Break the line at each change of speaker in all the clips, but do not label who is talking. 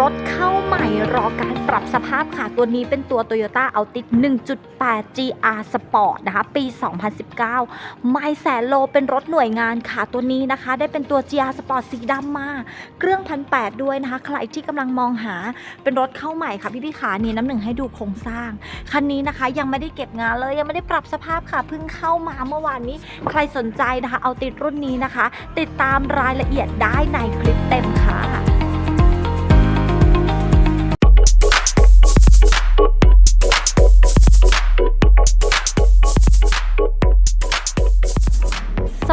รถเข้าใหม่รอการปรับสภาพค่ะ ตัวนี้เป็นตัว Toyota Altis 1.8 GR Sport นะคะ ปี 2019 ไม่แสนโลเป็นรถหน่วยงานค่ะ ตัวนี้นะคะ ได้เป็นตัว GR Sport สีดำมา เครื่องพันแด้วยนะคะ ใครที่กำลังมองหาเป็นรถเข้าใหม่ค่ะ พี่พี่ขานี่น้ำหนึ่งให้ดูโครงสร้าง คันนี้นะคะยังไม่ได้เก็บงานเลย ยังไม่ได้ปรับสภาพค่ะ เพิ่งเข้ามาเมื่อวานนี้ ใครสนใจนะคะ เอาติดรุ่นนี้นะคะ ติดตามรายละเอียดได้ในคลิปเต็มค่ะ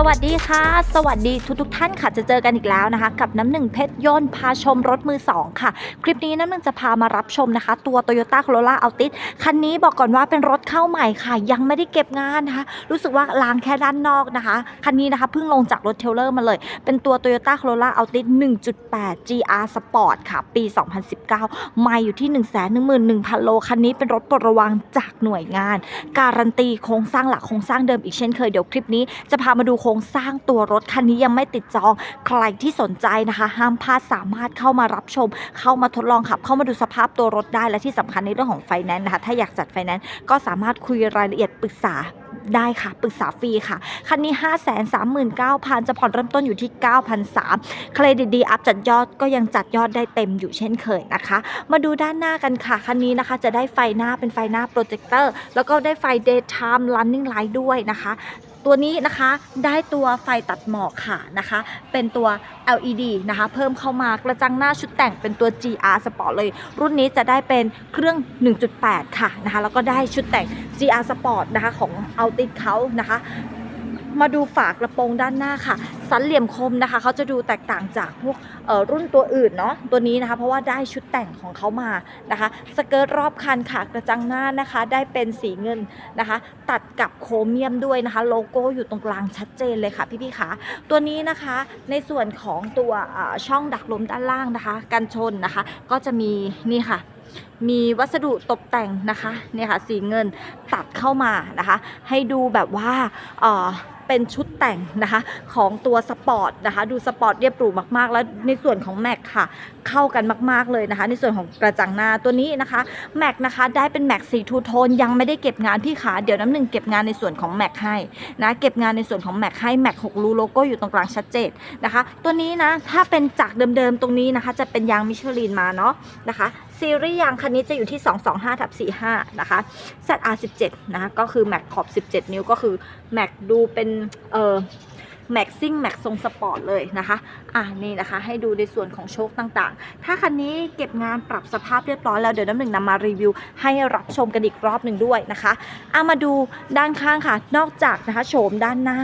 วัสดีค่ะ สวัสดีทุกทกท่านค่ะ จะเจอกันอีกแล้วนะคะ กับน้ำหนึ่งเพชรยนต์พาชมรถมือ 2 ค่ะ คลิปนี้น้ำหนึ่งจะพามารับชมนะคะ ตัว Toyota Corolla Altis คันนี้บอกก่อนว่าเป็นรถเข้าใหม่ค่ะ ยังไม่ได้เก็บงานนะคะ รู้สึกว่าล้างแค่ด้านนอกนะคะ คันนี้นะคะเพิ่งลงจากรถเทลเลอร์มาเลย เป็นตัว Toyota Corolla Altis 1.8 GR Sport ค่ะ ปี 2019 ไม่อยู่ที่ 111,000 โล คันนี้เป็นรถปลดระวังจากหน่วยงาน การันตีโครงสร้างหลักโครงสร้างเดิมอีกเช่นเคย เดี๋ยวคลิปนี้จะพามาดูโครงสร้างตัวรถคันนี้ยังไม่ติดจอง ใครที่สนใจนะคะ ห้ามพลาดสามารถเข้ามารับชม เข้ามาทดลองขับ เข้ามาดูสภาพตัวรถได้และที่สำคัญในเรื่องของไฟแนนซ์นะคะ ถ้าอยากจัดไฟแนนซ์ก็สามารถคุยรายละเอียดปรึกษาได้ค่ะ ปรึกษาฟรีค่ะ คันนี้ 5 3 9 0 0 0 จะผ่อนเริ่มต้นอยู่ที่9,300เครดิตดีอัพจัดยอดก็ยังจัดยอดได้เต็มอยู่เช่นเคยนะคะ มาดูด้านหน้ากันค่ะ คันนี้นะคะจะได้ไฟหน้าเป็นไฟหน้าโปรเจคเตอร์ แล้วก็ได้ไฟ daytime running light ด้วยนะคะ ตัวนี้นะคะได้ตัวไฟตัดหมอกค่ะนะคะ เป็นตัว LED นะคะ เพิ่มเข้ามากระจังหน้าชุดแต่งเป็นตัว GR Sport เลย รุ่นนี้จะได้เป็นเครื่อง 1.8 ค่ะนะคะ แล้วก็ได้ชุดแต่ง GR Sport นะคะของ Altis เขานะคะ มาดูฝากระโปรงด้านหน้าค่ะ สันเหลี่ยมคมนะคะเขาจะดูแตกต่างจากพวกรุ่นตัวอื่นเนาะตัวนี้นะคะ เพราะว่าได้ชุดแต่งของเขามานะคะ สเกิร์ตรอบคันค่ะกระจังหน้านะคะ ได้เป็นสีเงินนะคะ ตัดกับโครเมียมด้วยนะคะ โลโก้อยู่ตรงกลางชัดเจนเลยค่ะพี่ๆคะตัวนี้นะคะในส่วนของตัวช่องดักลมด้านล่างนะคะ กันชนนะคะ ก็จะมีนี่ค่ะมีวัสดุตกแต่งนะคะเนี่ยค่ะสีเงินตัดเข้ามานะคะ ให้ดูแบบว่า เป็นชุดแต่งนะคะของตัวสปอร์ตนะคะดูสปอร์ตเรียบหรูมากๆ แล้วในส่วนของแม็กค่ะเข้ากันมากๆเลยนะคะ ในส่วนของกระจังหน้าตัวนี้นะคะแม็กนะคะได้เป็นแม็กสีทูโทนยังไม่ได้เก็บงานพี่ขาเดี๋ยวน้ำหนึ่งเก็บงานในส่วนของแม็กให้นะเก็บงานในส่วนของแม็กให้แม็กหกรูโลโก้อยู่ตรงกลางชัดเจนนะคะ ตัวนี้นะถ้าเป็นจากเดิมๆตรงนี้นะคะ จะเป็นยางมิชลินมาเนาะนะคะ ซีรีส์ยางคันนี้จะอยู่ที่ 225ทับ45 นะคะ ZR17 นะคะก็คือแม็กขอบ 17 นิ้วก็คือแม็กดูเป็นเอ่อแม็กซิ่งแม็กทรงสปอร์ตเลยนะคะ อะนี่นะคะ ให้ดูในส่วนของโชคต่างๆ ถ้าคันนี้เก็บงานปรับสภาพเรียบร้อยแล้วเดี๋ยวน้ำหนึ่งนำมารีวิว ให้รับชมกันอีกรอบหนึ่งด้วยนะคะเอามาดูด้านข้างค่ะ นอกจากนะคะโฉมด้านหน้า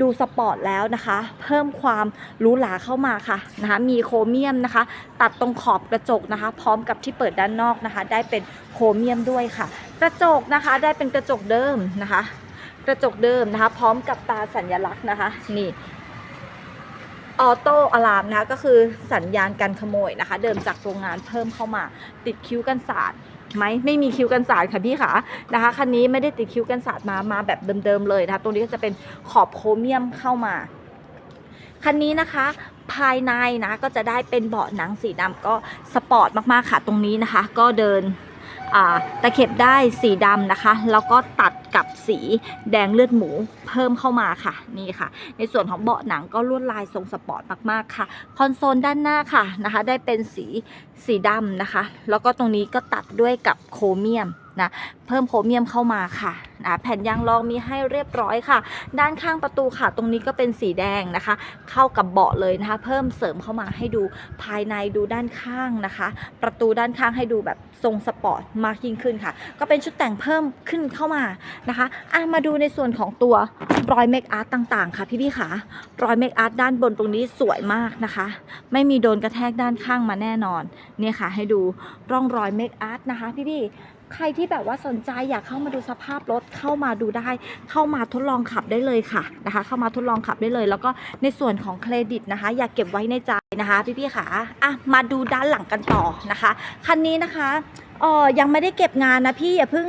ดูสปอร์ตแล้วนะคะ เพิ่มความหรูหราเข้ามาค่ะนะคะ มีโครเมียมนะคะ ตัดตรงขอบกระจกนะคะ พร้อมกับที่เปิดด้านนอกนะคะ ได้เป็นโครเมียมด้วยค่ะ กระจกนะคะได้เป็นกระจกเดิมนะคะ กระจกเดิมนะคะ พร้อมกับตาสัญลักษณ์นะคะ นี่ออโต้อะลามนะคะก็คือสัญญาณการขโมยนะคะ เดิมจากโรงงานเพิ่มเข้ามาติดคิ้วกันสาด ไหมไม่มีคิวกันสาดค่ะพี่ขานะคะคันนี้ไม่ได้ติดคิวกันสาดมามาแบบเดิมๆเลยนะคะตรงนี้ก็จะเป็นขอบโครเมียมเข้ามาคันนี้นะคะภายในนะก็จะได้เป็นเบาะหนังสีดำก็สปอร์ตมากๆค่ะตรงนี้นะคะ ก็เดิน ตะเข็บได้สีดำนะคะ แล้วก็ตัดกับสีแดงเลือดหมูเพิ่มเข้ามาค่ะนี่ค่ะ ในส่วนของเบาะหนังก็ลวดลายทรงสปอร์ตมากๆค่ะ คอนโซลด้านหน้าค่ะนะคะ ได้เป็นสีสีดำนะคะ แล้วก็ตรงนี้ก็ตัดด้วยกับโครเมียม นะเพิ่มโครเมียมเข้ามาค่ะนะแผ่นยางรองมีให้เรียบร้อยค่ะ ด้านข้างประตูค่ะ ตรงนี้ก็เป็นสีแดงนะคะ เข้ากับเบาะเลยนะคะ เพิ่มเสริมเข้ามาให้ดูภายในดูด้านข้างนะคะ ประตูด้านข้างให้ดูแบบทรงสปอร์ตมากยิ่งขึ้นค่ะ ก็เป็นชุดแต่งเพิ่มขึ้นเข้ามานะคะอะมาดูในส่วนของตัวรอยเมคอาร์ตต่างๆ ค่ะพี่ๆค่ะรอยเมคอาร์ตด้านบนตรงนี้สวยมากนะคะ ไม่มีโดนกระแทกด้านข้างมาแน่นอนเนี่ยค่ะ ให้ดูร่องรอยเมคอาร์ตนะคะพี่ๆ ใครที่แบบว่าสนใจอยากเข้ามาดูสภาพรถเข้ามาดูได้ เข้ามาทดลองขับได้เลยค่ะนะคะ เข้ามาทดลองขับได้เลย แล้วก็ในส่วนของเครดิตนะคะ อยากเก็บไว้ในใจนะคะพี่ๆค่ะอะมาดูด้านหลังกันต่อนะคะ คันนี้นะคะเออยังไม่ได้เก็บงานนะพี่อย่าเพิ่ง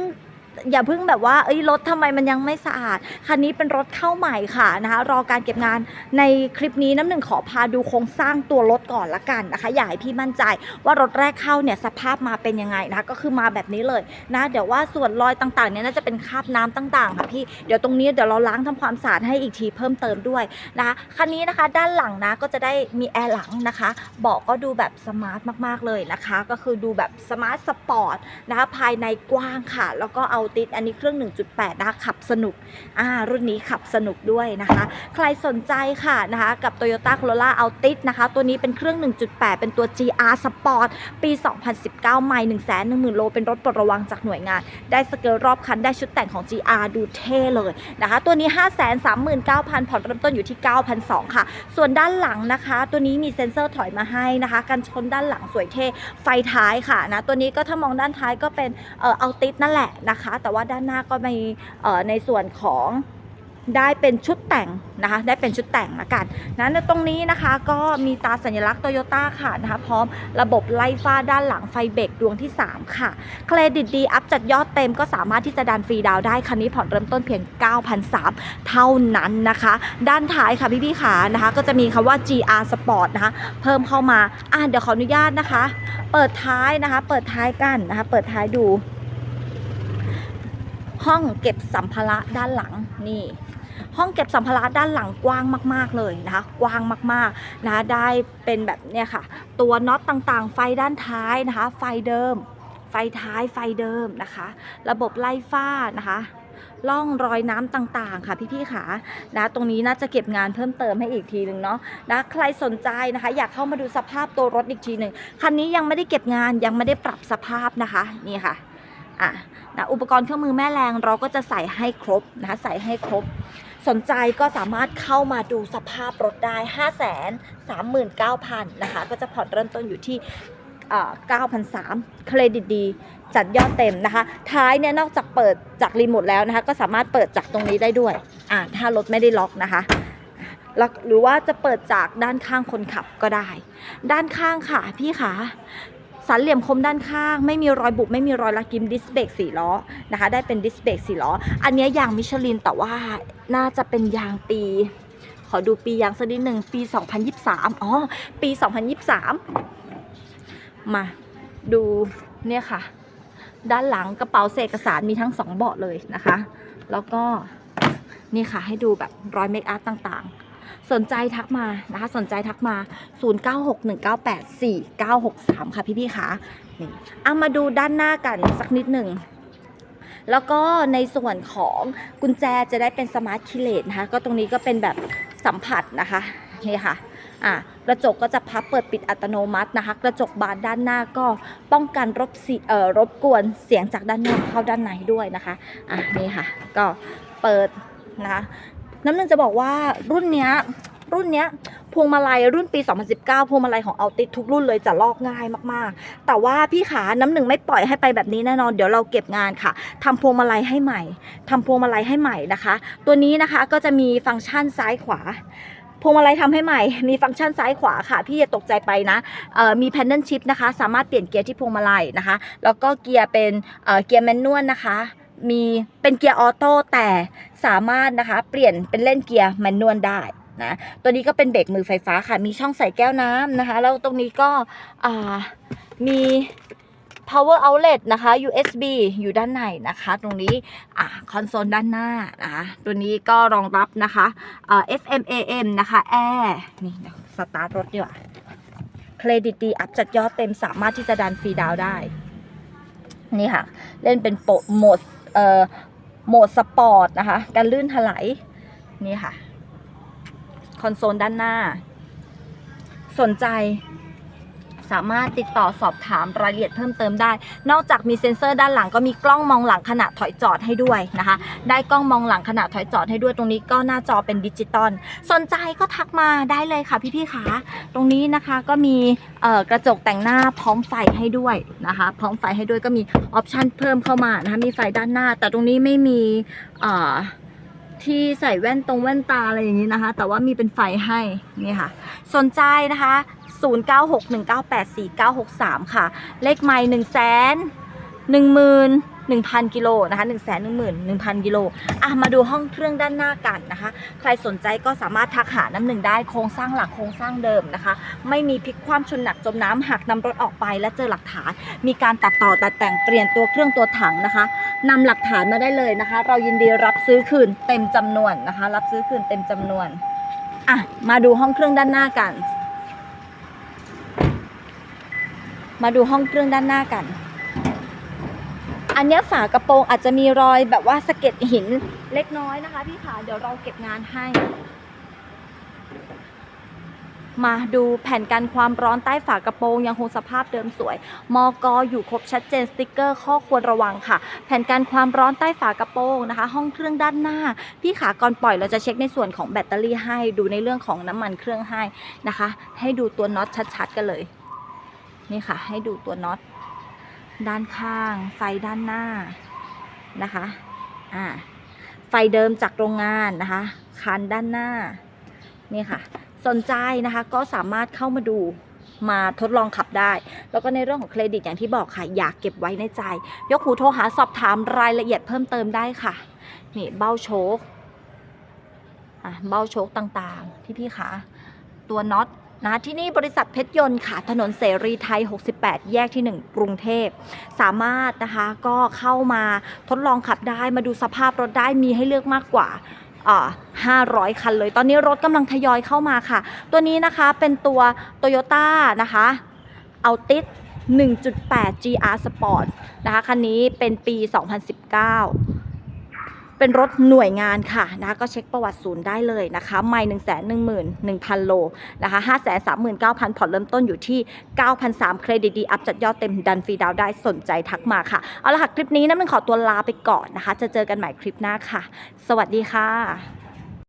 อย่าเพิ่งแบบว่าเอ้ยรถทำไมมันยังไม่สะอาด คันนี้เป็นรถเข้าใหม่ค่ะนะคะ รอการเก็บงานในคลิปนี้น้ำหนึ่งขอพาดูโครงสร้างตัวรถก่อนละกันนะคะ อยากให้พี่มั่นใจว่ารถแรกเข้าเนี่ยสภาพมาเป็นยังไงนะคะ ก็คือมาแบบนี้เลยนะ เดี๋ยวว่าส่วนรอยต่างๆเนี่ยน่าจะเป็นคราบน้ำต่างๆค่ะพี่ เดี๋ยวตรงนี้เดี๋ยวเราล้างทำความสะอาดให้อีกทีเพิ่มเติมด้วยนะคะคันนี้นะคะด้านหลังนะก็จะได้มีแอร์หลังนะคะเบาะก็ดูแบบสมาร์ทมากๆเลยนะคะ ก็คือดูแบบสมาร์ทสปอร์ตนะคะภายในกว้างค่ะ แล้วก็เอาติดอันนี้เครื่อง 1.8 นะคะ ขับสนุกอ่ารุ่นนี้ขับสนุกด้วยนะคะ ใครสนใจค่ะนะคะ กับ Toyota Corolla Altis นะคะ ตัวนี้เป็นเครื่อง 1.8 เป็นตัว GR Sport ปี 2019ใหม่1 1 0 0 0 0โล เป็นรถปลดระวังจากหน่วยงาน ได้สเกลรอบคัน ได้ชุดแต่งของ GR ดูเท่เลยนะคะ ตัวนี้ 539,000 ผ่อนเริ่มต้นอยู่ที่ 9,200 ค่ะ ส่วนด้านหลังนะคะ ตัวนี้มีเซ็นเซอร์ถอยมาให้นะคะ กันชนด้านหลังสวยเท่ ไฟท้ายค่ะนะ ตัวนี้ก็ถ้ามองด้านท้ายก็เป็นเอ่อ Altis นั่นแหละนะคะแต่ว่าด้านหน้าก็มีในส่วนของได้เป็นชุดแต่งนะคะ ได้เป็นชุดแต่งละกันนะในตรงนี้นะคะก็มีตาสัญลักษณ์โตโยต้าค่ะนะคะ พร้อมระบบไล่ฟ้าด้านหลังไฟเบรกดวงที่ 3 ค่ะ เครดิตดี อัพจัดยอดเต็มก็สามารถที่จะดันฟรีดาวได้ คันนี้ผ่อนเริ่มต้นเพียง9,300เท่านั้นนะคะ ด้านท้ายค่ะพี่ๆขานะคะ ก็จะมีคำว่า GR Sport นะคะ เพิ่มเข้ามาอะเดี๋ยวขออนุญาตนะคะ เปิดท้ายนะคะ เปิดท้ายกันนะคะ เปิดท้ายดู ห้องเก็บสัมภาระด้านหลังนี่ห้องเก็บสัมภาระด้านหลังกว้างมาก ๆ เลยนะคะ กว้างมากๆนะคะได้เป็นแบบเนี่ยค่ะ ตัวน็อตต่างๆ ไฟด้านท้ายนะคะ ไฟเดิม ไฟท้ายไฟเดิมนะคะ ระบบไล่ฟ้านะคะล่องรอยน้ำต่างๆ ค่ะพี่ๆขานะตรงนี้น่าจะเก็บงานเพิ่มเติมให้อีกทีหนึ่งเนาะนะใครสนใจนะคะ อยากเข้ามาดูสภาพตัวรถอีกทีหนึ่งคันนี้ยังไม่ได้เก็บงานยังไม่ได้ปรับสภาพนะคะนี่ค่ะ อะนะอุปกรณ์เครื่องมือแม่แรงเราก็จะใส่ให้ครบนะคะใส่ให้ครบ สนใจก็สามารถเข้ามาดูสภาพรถได้ 5 3 9 0 0 0นะคะก็จะผ่อนเริ่มต้นอยู่ที่อ่า9,300เครดิตดี จัดยอดเต็มนะคะ ท้ายเนี่ยนอกจากเปิดจากรีโมทแล้วนะคะ ก็สามารถเปิดจากตรงนี้ได้ด้วยอ่าถ้ารถไม่ได้ล็อกนะคะล็อกหรือว่าจะเปิดจากด้านข้างคนขับก็ได้ ด้านข้างค่ะพี่ขา สันเหลี่ยมคมด้านข้าง ไม่มีรอยบุบไม่มีรอยลักกิมดิสเบรกสี่ล้อนะคะ ได้เป็นดิสเบรกสี่ล้อ อันนี้ยยางมิชลินแต่ว่าน่าจะเป็นยางปี ขอดูปียางสักนิดหนึ่งปี 2023 อ๋อ ปี 2023 มาดูเนี่ยค่ะ ด้านหลังกระเป๋าเศษเอกสารมีทั้งสองเบาะเลยนะคะ แล้วก็นี่ค่ะให้ดูแบบรอยเมคอัพต่างๆ สนใจทักมานะคะ สนใจทักมา 0961984963 ค่ะพี่ๆคะนี่เอามาดูด้านหน้ากันสักนิดหนึ่งแล้วก็ในส่วนของกุญแจจะได้เป็นสมาร์ทคีเลสนะคะ ก็ตรงนี้ก็เป็นแบบสัมผัสนะคะนี่ค่ะอ่ากระจกก็จะพับเปิดปิดอัตโนมัตินะคะ กระจกบานด้านหน้าก็ป้องกันรบสีเอ่อรบกวนเสียงจากด้านนอกเข้าด้านในด้วยนะคะอะนี่ค่ะ ก็เปิดนะคะ น้ำหนึ่งจะบอกว่ารุ่นเนี้ยรุ่นเนี้ยพวงมาลัยรุ่นปี 2019 พวงมาลัยของเอาติดทุกรุ่นเลยจะลอกง่ายมากๆ แต่ว่าพี่ขาน้ำหนึ่งไม่ปล่อยให้ไปแบบนี้แน่นอน เดี๋ยวเราเก็บงานค่ะทำพวงมาลัยให้ใหม่ทำพวงมาลัยให้ใหม่นะคะ ตัวนี้นะคะก็จะมีฟังก์ชันซ้ายขวาพวงมาลัยทำให้ใหม่ มีฟังก์ชันซ้ายขวาค่ะ พี่อย่าตกใจไปนะ มี Panel Shift นะคะ สามารถเปลี่ยนเกียร์ที่พวงมาลัยนะคะ แล้วก็เกียร์เป็นเเกียร์แมนนวลนะคะ มีเป็นเกียร์ออโต้แต่สามารถนะคะเปลี่ยนเป็นเล่นเกียร์แมนนวลได้นะตัวนี้ก็เป็นเบรกมือไฟฟ้าค่ะ มีช่องใส่แก้วน้ำนะคะ แล้วตรงนี้ก็มี power outlet นะคะ USB อยู่ด้านในนะคะ ตรงนี้อ่าคอนโซลด้านหน้านะคะตัวนี้ก็รองรับนะคะอ่า FM AM นะคะแอร์นี่เดี๋ยวสตาร์ทรถดีกว่าเครดิตดีอัพจัดยอดเต็มสามารถที่จะดันฟรีดาวได้ นี่ค่ะ เล่นเป็นโปโหมด โหมดสปอร์ตนะคะการลื่นถลายนี่ค่ะ คอนโซลด้านหน้า สนใจ สามารถติดต่อสอบถามรายละเอียดเพิ่มเติมได้ นอกจากมีเซ็นเซอร์ด้านหลังก็มีกล้องมองหลังขณะถอยจอดให้ด้วยนะคะ ได้กล้องมองหลังขณะถอยจอดให้ด้วยตรงนี้ก็หน้าจอเป็นดิจิตอลสนใจก็ทักมาได้เลยค่ะพี่ๆคะตรงนี้นะคะก็มีกระจกแต่งหน้าพร้อมไฟให้ด้วยนะคะ พร้อมไฟให้ด้วยก็มีออปชันเพิ่มเข้ามานะคะมีไฟด้านหน้า แต่ตรงนี้ไม่มีอ ที่ใส่แว่นตรงแว่นตาอะไรอย่างนี้นะคะ แต่ว่ามีเป็นไฟให้นี่ค่ะ สนใจนะคะ 0961984963 ค่ะ เลขไมล์1 1 0 0 0 0 1,000กิโลนะคะ1 1 1 0 0 0กิโลอะมาดูห้องเครื่องด้านหน้ากันนะคะ ใครสนใจก็สามารถทักหาน้ำหนึ่งได้โครงสร้างหลักโครงสร้างเดิมนะคะ ไม่มีพลิกคว่ำชนหนักจมน้ำหากนำรถออกไปและเจอหลักฐาน มีการตัดต่อตัดแต่งเปลี่ยนตัวเครื่องตัวถังนะคะ นำหลักฐานมาได้เลยนะคะ เรายินดีรับซื้อคืนเต็มจำนวนนะคะ รับซื้อคืนเต็มจำนวนอะมาดูห้องเครื่องด้านหน้ากัน มาดูห้องเครื่องด้านหน้ากัน อันนี้ฝากระโปรงอาจจะมีรอยแบบว่าสะเก็ดหินเล็กน้อยนะคะพี่ขาเดี๋ยวเราเก็บงานให้ มาดูแผ่นกันความร้อนใต้ฝากระโปรงยังคงสภาพเดิมสวย มอกออยู่ครบชัดเจนสติกเกอร์ข้อควรระวังค่ะ แผ่นกันความร้อนใต้ฝากระโปรงนะคะ ห้องเครื่องด้านหน้า พี่ขาก่อนปล่อยเราจะเช็คในส่วนของแบตเตอรี่ให้ดูในเรื่องของน้ำมันเครื่องให้นะคะ ให้ดูตัวน็อตชัดๆกันเลย นี่ค่ะ ให้ดูตัวน็อตด้านข้าง ไฟด้านหน้านะคะอ่าไฟเดิมจากโรงงานนะคะ คันด้านหน้านี่ค่ะ สนใจนะคะก็สามารถเข้ามาดูมาทดลองขับได้ แล้วก็ในเรื่องของเครดิตอย่างที่บอกค่ะ อยากเก็บไว้ในใจ ยกหูโทรหาสอบถามรายละเอียดเพิ่มเติมได้ค่ะ นี่เบ้าโชคอะเบ้าโชคต่างๆ ที่พี่ๆคะตัวน็อตนะที่นี่บริษัทเพชรยนต์ค่ะ ถนนเสรีไทย 68 แยกที่ 1 กรุงเทพ สามารถนะคะก็เข้ามาทดลองขับได้มาดูสภาพรถได้มีให้เลือกมากกว่า 500 คันเลย ตอนนี้รถกำลังทยอยเข้ามาค่ะ ตัวนี้นะคะเป็นตัว Toyota นะคะเอาติด1.8 GR Sport นะคะ คันนี้เป็นปี 2019 เป็นรถหน่วยงานค่ะนะคะก็เช็คประวัติศูนย์ได้เลยนะคะไม่หนึ่งแสนหนึ่งหมื่นหนึ่งพันโลนะคะห้าแสนสามหมื่นเก้าพันผ่อนเริ่มต้นอยู่ที่เก้าพันสามเครดิตดีอัพจัดยอดเต็มดันฟรีดาวได้สนใจทักมาค่ะ เอาละค่ะ คลิปนี้น้ำมันขอตัวลาไปก่อนนะคะ จะเจอกันใหม่คลิปหน้าค่ะ สวัสดีค่ะ